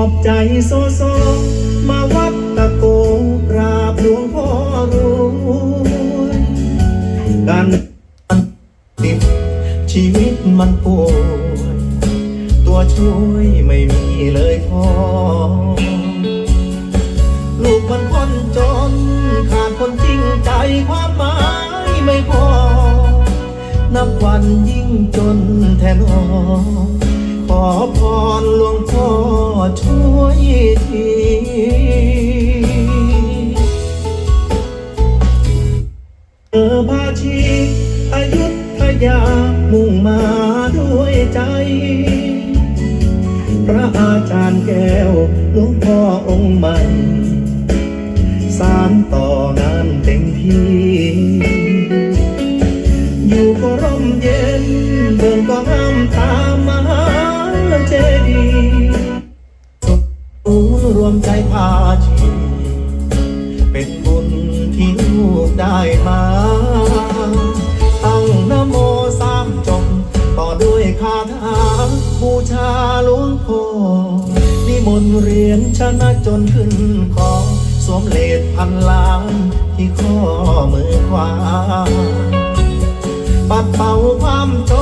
อบใจโซโซ มาวัดตะโกกราบหลวงพ่อรวยการติดชีวิตมันป่วยตัวช่วยไม่มีเลยพอ ลูกมันคนจน ขาดคนจริงใจความหมายไม่พอ นับวันยิ่งจนแทนอขอพรหลวงพ่อ ช่วยทีเออพาชีอายุทยามุ่งมาด้วยใจ พระอาจารย์แก้วหลวงพ่อองค์ใหม่สารต่องานเต็มที่ อยู่ก็ร่มเย็นเดินก็ห้ามตามมหาเจดีย์ วมใจพาชีเป็นบุญที่ลูกได้มา ตั้งนโมสามจบ ต่อด้วยคาถาบูชาหลวงพ่อนิมนต์เรียนชนะจนขึ้นคอสวมเลดพันล้านที่ข้อมือขวาปัดเป่าความจ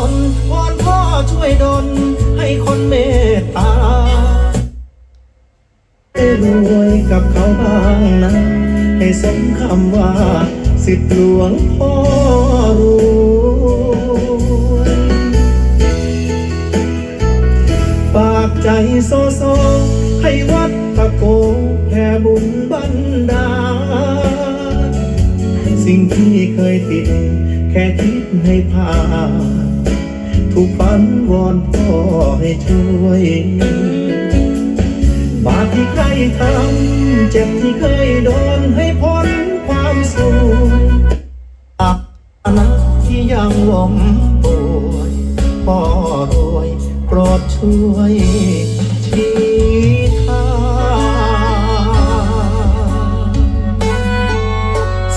รวยกับเขาบ้างนะให้สมคำว่า สิทธิหลวงพ่อรวยฝากใจโซโซให้วัดตะโกแผ่บุญบันดาลสิ่งที่เคยติด แค่คิดให้ผ่านถูกฝันวอนพ่อให้ช่วย ที่ใครทำเจ็บที่เคยโดนให้พ้นความสูญอับอนาที่ยังล้มป่วยพ่อรวยโปรดช่วยชี้ทาง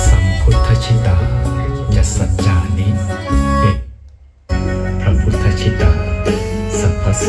สัมพุทธชิตาจะสัจจานิพระพุทธชิตาสัพพโส